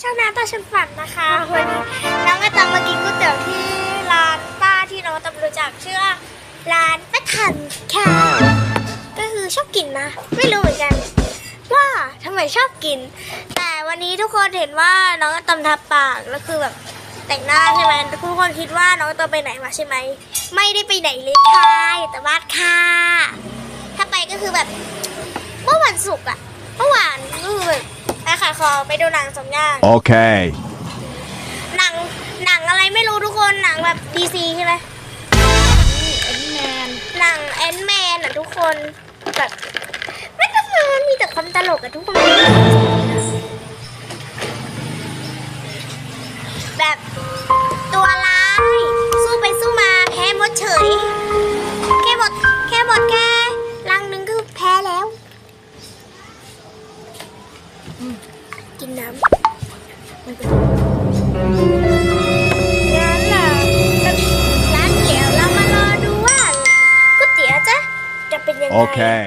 ช่างน้ำตาฉันฝันนะคะวันนี้น้องก็ตามมากินก๋วยเตี๋ยวที่ร้านป้าที่น้องตามรู้จักชื่อร้านป้าทันค่ะ ก็คือชอบกินนะ ไม่รู้เหมือนกัน ว่าทำไมชอบกิน แต่วันนี้ทุกคนเห็นว่าน้องตามทับปากแล้วคือแบบแต่งหน้าใช่ไหมทุกคนคิดว่าน้องตามไปไหนมาใช่ไหมไม่ได้ไปไหนเลยค่ะแต่บ้านค่ะ ถ้าไปก็คือแบบเมื่อวันศุกร์อะ องไปดูหนังสมย่าง Okay. หนังหนังอะไรไม่รู้ทุกคนหนังแบบดีซีใช่ไหมเอ็นแมนหนังแอนแมนอะทุกคนแบบไม่ทำไมมันมีแต่ความตลกอะทุกคน แบบตัวร้ายสู้ไปสู้มาแพ้หมดเฉย แค่หมดแค่หมดแค่รังหนึ่งก็แพ้แล้ว กินน้ำมันเป็งั้นล่ะร้านเดี๋ยวเรามารอดูว่าก๋วยเตี๋ยวจะจะเป็นยังไง Okay.